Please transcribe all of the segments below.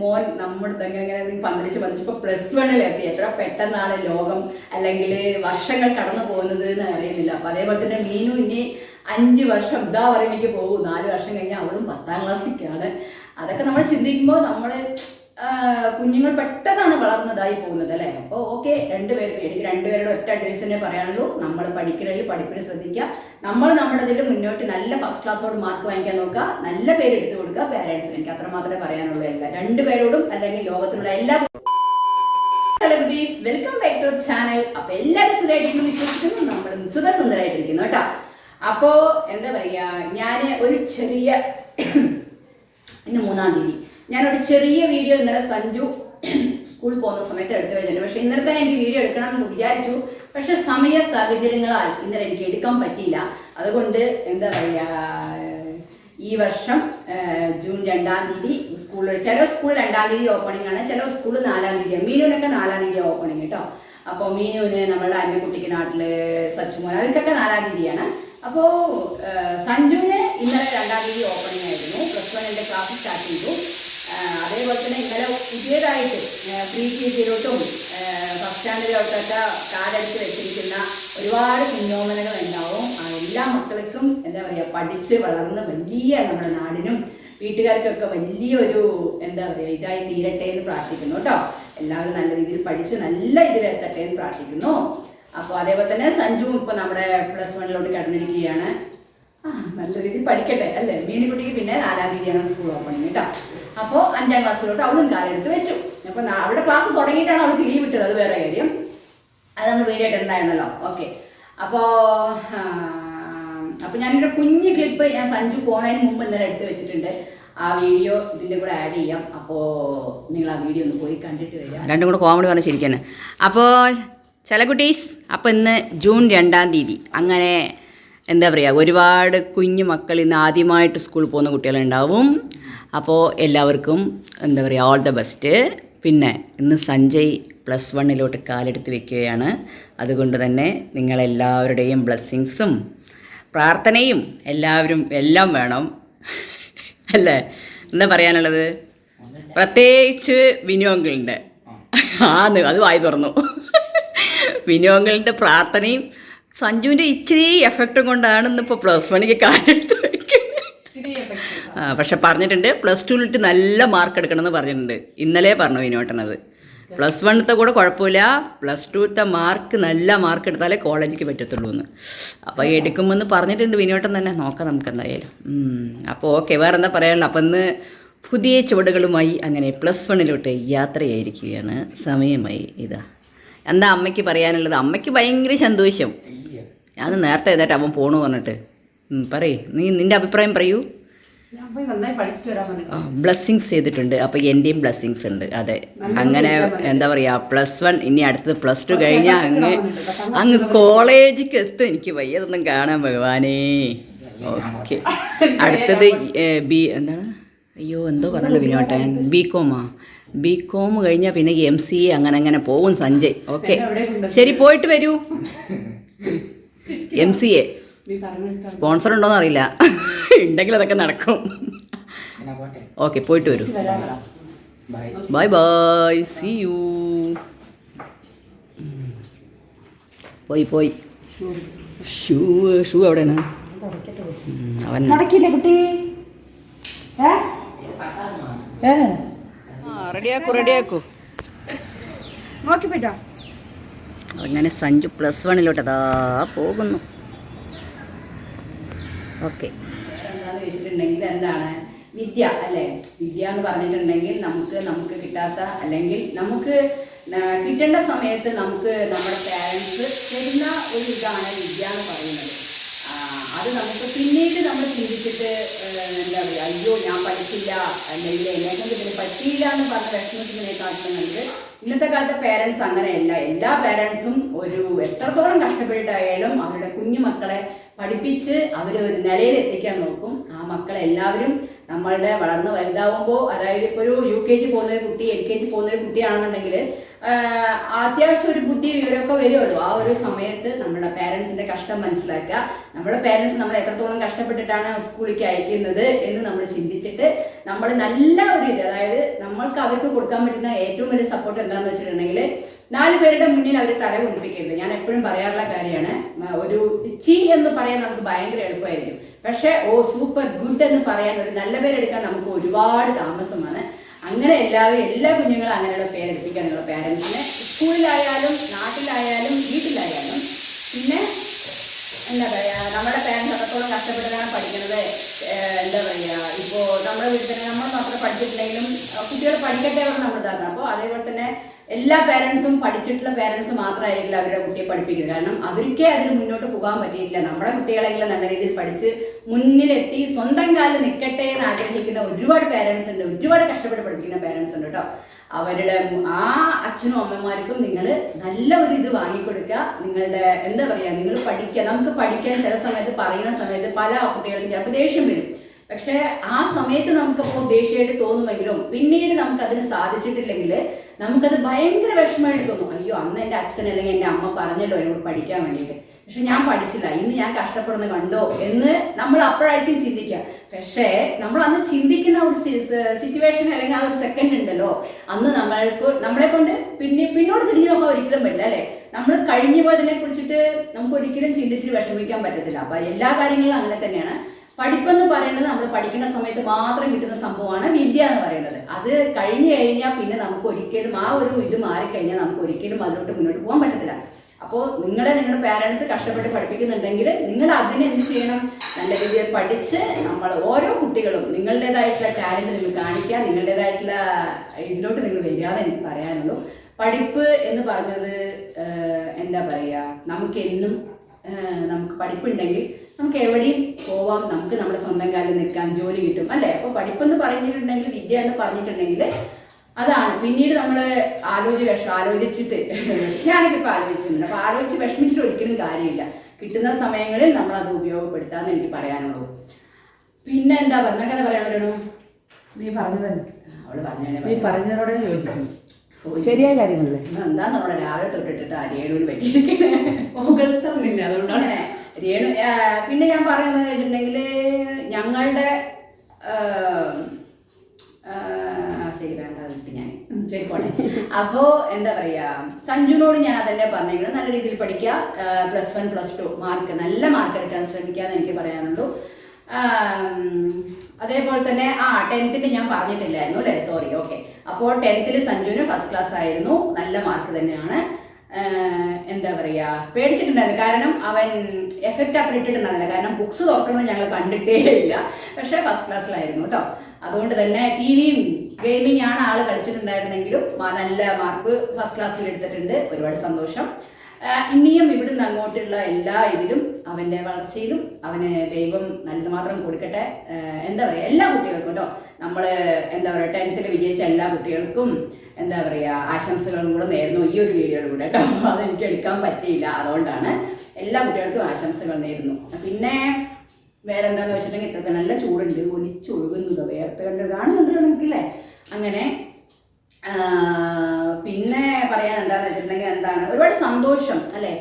മോൻ നമ്മുടെ ഇങ്ങനെ ഇങ്ങനെ പന്തലിച്ച് ഇപ്പൊ പ്ലസ് വണ്ണിൽ എത്തി. എത്ര പെട്ടെന്നാണ് ലോകം അല്ലെങ്കിൽ വർഷങ്ങൾ കടന്നു പോകുന്നത് എന്ന് അറിയുന്നില്ല. അപ്പൊ അതേപോലെ തന്നെ മീനു ഇനി അഞ്ച് വർഷം ഇതാ പറയുമ്പോഴേക്ക് പോകും നാല് വർഷം കഴിഞ്ഞാൽ അവളും പത്താം ക്ലാസ്സിലേക്കാണ് അതൊക്കെ നമ്മൾ ചിന്തിക്കുമ്പോൾ നമ്മൾ കുഞ്ഞുങ്ങൾ പെട്ടെന്നാണ് വളർന്നതായി പോകുന്നത് അല്ലേ? അപ്പോൾ ഓക്കെ രണ്ടുപേരും എനിക്ക് രണ്ടുപേരുടെ ഒറ്റ അഡ്വൈസ് തന്നെ പറയാനുള്ളൂ. നമ്മൾ പഠിക്കണമെങ്കിൽ പഠിപ്പിന് ശ്രദ്ധിക്കുക. നമ്മൾ നമ്മുടെ ഇതിൽ മുന്നോട്ട് നല്ല ഫസ്റ്റ് ക്ലാസ്സോട് മാർക്ക് വാങ്ങിക്കാൻ നോക്കുക. നല്ല പേര് എടുത്തു കൊടുക്കുക. പേരൻസിന് എനിക്ക് അത്ര മാത്രമേ പറയാനുള്ളൂ എല്ലാ രണ്ടുപേരോടും അല്ലെങ്കിൽ ലോകത്തിലുള്ള എല്ലാ celebrities welcome back to channel അപ്പൊ എല്ലാവരും സുഖമായിട്ടിരിക്കുന്നു വിശ്വസിക്കുന്നു. നമ്മൾ സുഖസുന്ദരായിട്ടിരിക്കുന്നു കേട്ടോ. അപ്പോ എന്താ പറയാ ഞാൻ ഒരു ചെറിയ ഇന്ന് മൂന്നാം തീയതി. ഞാനൊരു ചെറിയ വീഡിയോ ഇന്നലെ സഞ്ജു സ്കൂൾ പോകുന്ന സമയത്ത് എടുത്തു വെച്ചിട്ടുണ്ട്. പക്ഷെ ഇന്നലെ തന്നെ എനിക്ക് വീഡിയോ എടുക്കണം എന്ന് വിചാരിച്ചു. പക്ഷെ സമയ സാഹചര്യങ്ങളാൽ ഇന്നലെ എനിക്ക് എടുക്കാൻ പറ്റിയില്ല. അതുകൊണ്ട് എന്താ പറയാ ഈ വർഷം ജൂൺ രണ്ടാം തീയതി സ്കൂളിൽ ചില സ്കൂൾ രണ്ടാം തീയതി ഓപ്പണിംഗ് ആണ് ചില സ്കൂൾ നാലാം തീയതി മീനുവിനൊക്കെ നാലാം തീയതി ഓപ്പണിംഗ് കേട്ടോ. അപ്പോൾ മീനുവിന് നമ്മുടെ അന്നക്കുട്ടിക്ക് നാട്ടിൽ സച്ചുമോൻ അവർക്കൊക്കെ നാലാം തീയതിയാണ്. അപ്പോൾ സഞ്ജുവിന് ഇന്നലെ രണ്ടാം തീയതി ഓപ്പണിംഗ് ആയിരുന്നു. പ്ലസ് വണ്ണിന്റെ ക്ലാസ് സ്റ്റാർട്ട് ചെയ്തു. അതേപോലെ തന്നെ ഇന്നലെ പുതിയതായിട്ട് പ്രീ കെ ജിയിലോട്ടും ഫസ്റ്റ് സ്റ്റാൻഡിലോട്ടൊക്കെ കാലെടുത്ത് വെച്ചിരിക്കുന്ന ഒരുപാട് കുഞ്ഞോമനകൾ ഉണ്ടാവും എല്ലാ മക്കൾക്കും എന്താ പറയുക പഠിച്ച് വളർന്ന് വലിയ നമ്മുടെ നാടിനും വീട്ടുകാർക്കൊക്കെ വലിയൊരു എന്താ പറയുക ഇതായി തീരട്ടെ എന്ന് പ്രാർത്ഥിക്കുന്നു കേട്ടോ. എല്ലാവരും നല്ല രീതിയിൽ പഠിച്ച് നല്ല ഇതിലെത്തട്ടെ എന്ന് പ്രാർത്ഥിക്കുന്നു. അപ്പോൾ അതേപോലെ തന്നെ സഞ്ജു ഇപ്പോൾ നമ്മുടെ പ്ലസ് വണ്ണിലോട്ട് കടന്നിരിക്കുകയാണ്. ആ, നല്ല രീതിയിൽ പഠിക്കട്ടെ അല്ലേ? മീനുകുട്ടിക്ക് പിന്നെ നാലാം തീയതിയാണ് സ്കൂൾ ഓപ്പണിങ് കേട്ടോ അപ്പോൾ അഞ്ചാം ക്ലാസ്സിലോട്ട് അവളും കാലെടുത്ത് വെച്ചു. അപ്പോൾ അവളുടെ ക്ലാസ് തുടങ്ങിയിട്ടാണ് അവൾക്ക് ലീവ് ഇട്ടത് അത് വേറെ കാര്യം. അതന്ന് വീഡിയോ ഇട്ടിട്ടുണ്ടായിരുന്നല്ലോ ഓക്കെ അപ്പോ അപ്പോൾ ഞാനൊരു കുഞ്ഞ് ക്ലിപ്പ് ഞാൻ സഞ്ജു പോണതിന് മുമ്പ് ഇന്നലെ എടുത്ത് വെച്ചിട്ടുണ്ട്. ആ വീഡിയോ ഇതിന്റെ കൂടെ ആഡ് ചെയ്യാം. അപ്പോ നിങ്ങൾ ആ വീഡിയോ ഒന്ന് പോയി കണ്ടിട്ട് വരിക. രണ്ടും കൂടെ കോമഡി പറഞ്ഞ് ശരിക്കാണ് അപ്പോൾ ചില കുട്ടീസ് അപ്പോൾ ഇന്ന് ജൂൺ രണ്ടാം തീയതി അങ്ങനെ എന്താ പറയുക ഒരുപാട് കുഞ്ഞു മക്കൾ ഇന്ന് ആദ്യമായിട്ട് സ്കൂളിൽ പോകുന്ന കുട്ടികളുണ്ടാവും. അപ്പോൾ എല്ലാവർക്കും എന്താ പറയുക ഓൾ ദ ബെസ്റ്റ് പിന്നെ ഇന്ന് സഞ്ജയ് പ്ലസ് വണ്ണിലോട്ട് കാലെടുത്ത് വെക്കുകയാണ്. അതുകൊണ്ട് തന്നെ നിങ്ങളെല്ലാവരുടെയും ബ്ലെസ്സിങ്സും പ്രാർത്ഥനയും എല്ലാവരും എല്ലാം വേണം. അല്ലേ? എന്താ പറയാനുള്ളത്? പ്രത്യേകിച്ച് വിനോങ്ങളുണ്ട് ആന്ന് അത് വായി തുറന്നു. വിനോങ്ങളുടെ പ്രാർത്ഥനയും സഞ്ജുവിന്റെ ഇച്ചിരി എഫക്റ്റും കൊണ്ടാണ് ഇന്നിപ്പോൾ പ്ലസ് വണ്ണിക്ക് കാലെടുത്ത് പക്ഷെ പറഞ്ഞിട്ടുണ്ട് പ്ലസ് ടുവിലിട്ട് നല്ല മാർക്ക് എടുക്കണമെന്ന് പറഞ്ഞിട്ടുണ്ട്. ഇന്നലെ പറഞ്ഞു വിനോട്ടനത് പ്ലസ് വണ്ണത്തെ കൂടെ കുഴപ്പമില്ല. പ്ലസ് ടുത്തെ മാർക്ക് നല്ല മാർക്ക് എടുത്താലേ കോളേജിലേക്ക് പറ്റത്തുള്ളൂ എന്ന്. അപ്പോൾ എടുക്കുമെന്ന് പറഞ്ഞിട്ടുണ്ട് വിനോട്ടൻ തന്നെ. നോക്കാം നമുക്ക് എന്തായാലും. അപ്പോൾ ഓക്കെ വേറെ എന്താ പറയാനുള്ളത്? അപ്പം ഇന്ന് പുതിയ ചുവടുകളുമായി അങ്ങനെ പ്ലസ് വണ്ണിലോട്ട് യാത്രയായിരിക്കുകയാണ്. സമയമായി ഇതാ. എന്താ അമ്മയ്ക്ക് പറയാനുള്ളത്? അമ്മയ്ക്ക് ഭയങ്കര സന്തോഷം. ഞാൻ നേരത്തെ എഴുതട്ടെ അവൻ പോണു പറഞ്ഞിട്ട്. പറയ്. നീ നിന്റെ അഭിപ്രായം പറയൂ. ബ്ലെസ്സിങ്സ് ചെയ്തിട്ടുണ്ട്. അപ്പോൾ എന്റെയും ബ്ലെസ്സിങ്സ് ഉണ്ട്. അതെ. അങ്ങനെ എന്താ പറയുക പ്ലസ് വൺ ഇനി അടുത്തത് പ്ലസ് ടു കഴിഞ്ഞാൽ അങ്ങ് അങ്ങ് കോളേജിലേക്ക് എത്തും. എനിക്ക് വയ്യതൊന്നും കാണാൻ ഭഗവാനേ. ഓക്കെ അടുത്തത് ബി എന്താണ്? അയ്യോ എന്തോ പറഞ്ഞല്ലോ വിനോട്ടൻ ബി കോമാ ബി കോം കഴിഞ്ഞാൽ പിന്നെ എം സി എ അങ്ങനെ അങ്ങനെ പോകും സഞ്ജയ്. ഓക്കെ ശരി പോയിട്ട് വരൂ. എം സി എ പറഞ്ഞു സ്പോൺസർ ഉണ്ടോന്ന് അറിയില്ല. ഉണ്ടെങ്കിൽ അതൊക്കെ നടക്കും. ഓക്കെ പോയിട്ട് വരൂ. ബൈ ബൈ സി യു പോയി പോയി. ഷൂ ഷൂ എവിടെയാണ്? അവൻ കുട്ടി? റെഡിയാക്കൂ റെഡിയാക്കൂ. അങ്ങനെ സഞ്ജു പ്ലസ് വണ്ണിലോട്ട് അതാ പോകുന്നു. ഓക്കെ. വെച്ചിട്ടുണ്ടെങ്കിൽ എന്താണ്? വിദ്യ അല്ലേ? വിദ്യ എന്ന് പറഞ്ഞിട്ടുണ്ടെങ്കിൽ നമുക്ക് നമുക്ക് കിട്ടാത്ത അല്ലെങ്കിൽ നമുക്ക് കിട്ടേണ്ട സമയത്ത് നമുക്ക് നമ്മുടെ പാരൻസ് തരുന്ന ഒരു ഇതാണ് വിദ്യ എന്ന് പറയുന്നത്. അത് നമുക്ക് പിന്നീട് നമ്മൾ ചിന്തിച്ചിട്ട് എന്താ പറയുക അയ്യോ ഞാൻ പഠിച്ചില്ല അല്ലെങ്കിൽ എന്നെ കൊണ്ട് ഇതിന് പറ്റിയില്ല എന്ന് പറഞ്ഞ വിഷമത്തിനേക്കാട്ടും നമുക്ക് ഇന്നത്തെ കാലത്തെ പേരൻസ് അങ്ങനെയല്ല എല്ലാ പേരൻസും ഒരു എത്രത്തോളം കഷ്ടപ്പെട്ടിട്ടായാലും അവരുടെ കുഞ്ഞു മക്കളെ പഠിപ്പിച്ച് അവരെ ഒരു നിലയിൽ എത്തിക്കാൻ നോക്കും. ആ മക്കളെ എല്ലാവരും നമ്മളുടെ വളർന്ന് വലുതാവുമ്പോൾ അതായത് ഇപ്പോൾ ഒരു യു കെ ജി പോകുന്ന ഒരു കുട്ടി എൽ കെ ജി പോകുന്ന ഒരു കുട്ടിയാണെന്നുണ്ടെങ്കിൽ അത്യാവശ്യം ഒരു ബുദ്ധി വിവരമൊക്കെ വരുമല്ലോ. ആ ഒരു സമയത്ത് നമ്മുടെ പേരൻസിന്റെ കഷ്ടം മനസ്സിലാക്കുക. നമ്മുടെ പേരൻസ് നമ്മൾ എത്രത്തോളം കഷ്ടപ്പെട്ടിട്ടാണ് സ്കൂളിലേക്ക് അയക്കുന്നത് എന്ന് നമ്മൾ ചിന്തിച്ചിട്ട് നമ്മൾ നല്ല ഒരു ഇത് അതായത് നമ്മൾക്ക് അവർക്ക് കൊടുക്കാൻ പറ്റുന്ന ഏറ്റവും വലിയ സപ്പോർട്ട് എന്താണെന്ന് വെച്ചിട്ടുണ്ടെങ്കിൽ നാല് പേരുടെ മുന്നിൽ അവർ തല കുന്നിപ്പിക്കരുത് ഞാൻ എപ്പോഴും പറയാറുള്ള കാര്യമാണ് ഒരു ചി എന്ന് പറയാൻ നമുക്ക് ഭയങ്കര എളുപ്പമായിരിക്കും. പക്ഷേ ഓ സൂപ്പർ ഗുഡ് എന്ന് പറയാൻ ഒരു നല്ല പേരെടുക്കാൻ നമുക്ക് ഒരുപാട് താമസമാണ്. അങ്ങനെ എല്ലാവരും എല്ലാ കുഞ്ഞുങ്ങളും അങ്ങനെയുള്ള പേരെടുപ്പിക്കാനുള്ള പേരൻസിനെ സ്കൂളിലായാലും നാട്ടിലായാലും വീട്ടിലായാലും പിന്നെ എന്താ പറയാ നമ്മുടെ പാരൻസ് അത്രത്തോളം കഷ്ടപ്പെട്ടിട്ടാണ് പഠിക്കുന്നത് എന്താ പറയാ ഇപ്പോൾ നമ്മുടെ വീട്ടിൽ തന്നെ നമ്മൾ മാത്രം പഠിച്ചിട്ടില്ലെങ്കിലും കുട്ടികൾ പഠിക്കട്ടെ എന്ന് നമ്മൾ തരണം അപ്പോൾ അതേപോലെ തന്നെ എല്ലാ പേരൻസും പഠിച്ചിട്ടുള്ള പേരൻസ് മാത്രമായിരിക്കില്ല അവരുടെ കുട്ടിയെ പഠിപ്പിക്കുന്നത്. കാരണം അവർക്കേ അതിന് മുന്നോട്ട് പോകാൻ പറ്റിയിട്ടില്ല. നമ്മുടെ കുട്ടികളെങ്കിലും നല്ല രീതിയിൽ പഠിച്ച് മുന്നിലെത്തി സ്വന്തം കാലിൽ നിൽക്കട്ടെ എന്ന് ആഗ്രഹിക്കുന്ന ഒരുപാട് പേരൻസ് ഉണ്ട്. ഒരുപാട് കഷ്ടപ്പെട്ട് പഠിക്കുന്ന പേരൻസ് ഉണ്ട് കേട്ടോ. അവരുടെ ആ അച്ഛനും അമ്മമാർക്കും നിങ്ങൾ നല്ല ഒരു ഇത് വാങ്ങിക്കൊടുക്കുക. നിങ്ങളുടെ എന്താ പറയുക നിങ്ങൾ പഠിക്കുക. നമുക്ക് പഠിക്കാൻ ചില സമയത്ത് പറയുന്ന സമയത്ത് പല കുട്ടികൾക്കും ചിലപ്പോൾ ദേഷ്യം വരും. പക്ഷേ ആ സമയത്ത് നമുക്കപ്പോൾ ദേഷ്യമായിട്ട് തോന്നുമെങ്കിലും പിന്നീട് നമുക്ക് അതിന് സാധിച്ചിട്ടില്ലെങ്കിൽ നമുക്കത് ഭയങ്കര വിഷമമായിട്ട് തോന്നും. അയ്യോ അന്ന് എന്റെ അച്ഛൻ അല്ലെങ്കിൽ എന്റെ അമ്മ പറഞ്ഞല്ലോ എന്നോട് പഠിക്കാൻ വേണ്ടിയിട്ട്. പക്ഷെ ഞാൻ പഠിച്ചില്ല. ഇന്ന് ഞാൻ കഷ്ടപ്പെടുന്ന കണ്ടോ എന്ന് നമ്മൾ അപ്പോഴായിരിക്കും ചിന്തിക്കുക. പക്ഷേ നമ്മൾ അന്ന് ചിന്തിക്കുന്ന ഒരു സിറ്റുവേഷൻ അല്ലെങ്കിൽ ആ ഒരു സെക്കൻഡ് ഉണ്ടല്ലോ. അന്ന് നമ്മൾക്ക് നമ്മളെ കൊണ്ട് പിന്നെ പിന്നോട് തിരിഞ്ഞു നോക്കാൻ ഒരിക്കലും പറ്റില്ല അല്ലേ? നമ്മൾ കഴിഞ്ഞു പോയതിനെ കുറിച്ചിട്ട് നമുക്ക് ഒരിക്കലും ചിന്തിച്ചിട്ട് വിഷമിക്കാൻ പറ്റത്തില്ല. അപ്പൊ എല്ലാ കാര്യങ്ങളും അങ്ങനെ തന്നെയാണ്. പഠിപ്പെന്ന് പറയുന്നത് നമ്മൾ പഠിക്കുന്ന സമയത്ത് മാത്രം കിട്ടുന്ന സംഭവമാണ് വിദ്യ എന്ന് പറയുന്നത്. അത് കഴിഞ്ഞു കഴിഞ്ഞാൽ പിന്നെ നമുക്ക് ഒരിക്കലും ആ ഒരു ഇത് മാറിക്കഴിഞ്ഞാൽ നമുക്ക് ഒരിക്കലും അതിലോട്ട് മുന്നോട്ട് പോകാൻ പറ്റത്തില്ല. അപ്പോൾ നിങ്ങളെ നിങ്ങളുടെ പാരൻസ് കഷ്ടപ്പെട്ട് പഠിപ്പിക്കുന്നുണ്ടെങ്കിൽ നിങ്ങൾ അതിനെ എന്ത് ചെയ്യണം? നല്ല രീതിയിൽ പഠിച്ച് നമ്മൾ ഓരോ കുട്ടികളും നിങ്ങളുടേതായിട്ടുള്ള ടാലന്റ് നിങ്ങൾ കാണിക്കുക നിങ്ങളുടേതായിട്ടുള്ള ഇതിലോട്ട് നിങ്ങൾ വരികയാണ് എനിക്ക് പറയാനുള്ളൂ. പഠിപ്പ് എന്ന് പറഞ്ഞത് എന്താ പറയുക നമുക്ക് എന്നും നമുക്ക് പഠിപ്പുണ്ടെങ്കിൽ നമുക്ക് എവിടെയും പോവാം. നമുക്ക് നമ്മുടെ സ്വന്തം കാലിൽ നിൽക്കാം ജോലി കിട്ടും അല്ലേ? അപ്പോൾ പഠിപ്പെന്ന് പറഞ്ഞിട്ടുണ്ടെങ്കിൽ വിദ്യ എന്ന് പറഞ്ഞിട്ടുണ്ടെങ്കിൽ അതാണ്. പിന്നീട് നമ്മൾ ആലോചി വിഷം ആലോചിച്ചിട്ട് ഞാനൊക്കെ ഇപ്പോൾ ആലോചിക്കുന്നുണ്ട്. അപ്പോൾ ആലോചിച്ച് വിഷമിച്ചിട്ട് ഒരിക്കലും കാര്യമില്ല. കിട്ടുന്ന സമയങ്ങളിൽ നമ്മൾ അത് ഉപയോഗപ്പെടുത്താമെന്ന് എനിക്ക് പറയാനുള്ളൂ. പിന്നെ എന്താ? പറഞ്ഞ കഥ പറയാനുള്ളൂ നീ പറഞ്ഞത് അവൾ പറഞ്ഞേ നീ പറഞ്ഞതിനോട് യോജിക്കുന്നു ശരിയായ കാര്യങ്ങളല്ലേ? എന്താ നമ്മുടെ രാവിലെ തൊട്ടിട്ടിട്ട് ആ രേണുവിന് പറ്റിയിരിക്കുന്നത് അതുകൊണ്ടാണ്. രേണു പിന്നെ ഞാൻ പറയുന്നത് വെച്ചിട്ടുണ്ടെങ്കിൽ ഞങ്ങളുടെ ആ, ആ, ശരി വേണ്ട അതിട്ട് ഞാൻ ശരി പോട്ടെ അപ്പോ എന്താ പറയാ സഞ്ജുനോട് ഞാൻ അതന്നെ പറഞ്ഞെങ്കിലും നല്ല രീതിയിൽ പഠിക്കുക. Plus one plus two mark നല്ല മാർക്ക് എടുക്കാൻ ശ്രമിക്കുക എന്ന് എനിക്ക് പറയാനുള്ളൂ. അതേപോലെ തന്നെ ആ ടെൻത്തിൽ ഞാൻ പറഞ്ഞിട്ടില്ലായിരുന്നു അല്ലേ? സോറി ഓക്കെ അപ്പോൾ ടെൻത്തിൽ സഞ്ജുവിന് ഫസ്റ്റ് ക്ലാസ് ആയിരുന്നു. നല്ല മാർക്ക് തന്നെയാണ്. എന്താ പറയാ പേടിച്ചിട്ടുണ്ടായിരുന്നു. കാരണം അവൻ എഫക്റ്റ് അത്ര ഇട്ടിട്ടുണ്ടായിരുന്നില്ല. കാരണം ബുക്സ് തുറക്കുന്നത് ഞങ്ങൾ കണ്ടിട്ടേ ഇല്ല. പക്ഷേ ഫസ്റ്റ് ക്ലാസ്സിലായിരുന്നു കേട്ടോ. അതുകൊണ്ട് തന്നെ ടി വിയും ഗെയിമിംഗ് ആണ് ആൾ കളിച്ചിട്ടുണ്ടായിരുന്നെങ്കിലും നല്ല മാർക്ക് ഫസ്റ്റ് ക്ലാസ്സിൽ എടുത്തിട്ടുണ്ട്. ഒരുപാട് സന്തോഷം. ഇനിയും ഇവിടുന്ന് അങ്ങോട്ടുള്ള എല്ലാ ഇതിലും അവന്റെ വളർച്ചയിലും അവന് ദൈവം നല്ലത് മാത്രം കൊടുക്കട്ടെ. എന്താ പറയുക എല്ലാ കുട്ടികൾക്കും കേട്ടോ നമ്മൾ എന്താ പറയുക ടെൻത്തിൽ വിജയിച്ച എല്ലാ കുട്ടികൾക്കും എന്താ പറയുക ആശംസകളും കൂടെ നേരുന്നു ഈ ഒരു വീഡിയോയിലൂടെ കേട്ടോ അതെനിക്ക് എടുക്കാൻ പറ്റിയില്ല. അതുകൊണ്ടാണ് എല്ലാ കുട്ടികൾക്കും ആശംസകൾ നേരുന്നു. പിന്നെ വേറെ എന്താന്ന് വെച്ചിട്ടുണ്ടെങ്കിൽ ഇത്രത്തെ നല്ല ചൂടുണ്ട്. ഒലിച്ചൊഴുകുന്നത് വേർത്ത് കണ്ടത് കാണുന്നുണ്ടല്ലോ നിങ്ങൾക്കില്ലേ? അങ്ങനെ പിന്നെ പറയാൻ എന്താന്ന് വെച്ചിട്ടുണ്ടെങ്കിൽ എന്താണ്? ഒരുപാട് സന്തോഷം അല്ലെ?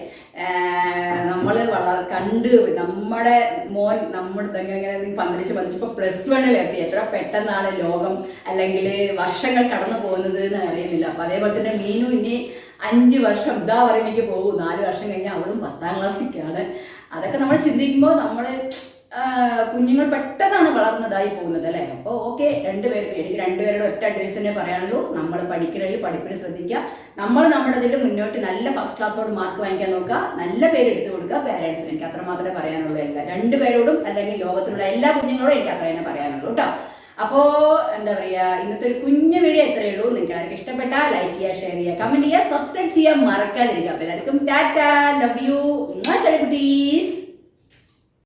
നമ്മൾ വളർ കണ്ട് നമ്മുടെ മോൻ നമ്മുടെ ഇങ്ങനെ പന്തലിച്ച് ഇപ്പൊ പ്ലസ് വണ്ണിലെത്തി എത്ര പെട്ടെന്നാണ് ലോകം അല്ലെങ്കിൽ വർഷങ്ങൾ കടന്നു പോകുന്നത് എന്ന് അറിയുന്നില്ല. അപ്പൊ അതേപോലെ തന്നെ മീനു ഇനി അഞ്ച് വർഷം ഇതാ പറയുമ്പോൾ പോകും. നാല് വർഷം കഴിഞ്ഞാൽ അവളും പത്താം ക്ലാസ്സിലേക്കാണ് അതൊക്കെ നമ്മൾ ചിന്തിക്കുമ്പോൾ നമ്മൾ കുഞ്ഞുങ്ങൾ പെട്ടെന്നാണ് വളർന്നതായി പോകുന്നത് അല്ലേ? അപ്പോൾ ഓക്കെ രണ്ടുപേരും എനിക്ക് രണ്ടുപേരുടെ ഒറ്റ അഡ്വൈസ് തന്നെ പറയാനുള്ളൂ. നമ്മൾ പഠിക്കുന്നതിൽ പഠിപ്പിന് ശ്രദ്ധിക്കുക. നമ്മൾ നമ്മുടെ ഇതിൽ മുന്നോട്ട് നല്ല ഫസ്റ്റ് ക്ലാസ്സോട് മാർക്ക് വാങ്ങിക്കാൻ നോക്കുക. നല്ല പേര് എടുത്തു കൊടുക്കുക. പേരൻസിന് എനിക്ക് അത്ര മാത്രമേ പറയാനുള്ളൂ എല്ലാ രണ്ടുപേരോടും അല്ലെങ്കിൽ ലോകത്തിലുള്ള എല്ലാ കുഞ്ഞുങ്ങളോടും എനിക്ക് അത്ര തന്നെ പറയാനുള്ളൂ കേട്ടോ. അപ്പോ എന്താ പറയാ ഇന്നത്തെ ഒരു കുഞ്ഞു വീഡിയോ എത്രയേ ഉള്ളൂ. നിങ്ങൾക്ക് ആർക്കും ഇഷ്ടപ്പെട്ടാൽ ലൈക്ക് ചെയ്യുക ഷെയർ ചെയ്യുക കമന്റ് ചെയ്യുക സബ്സ്ക്രൈബ് ചെയ്യാൻ മറക്കാതിരിക്കുക. എല്ലാവർക്കും ടാറ്റ ലവ് യു കുട്ടീസ്.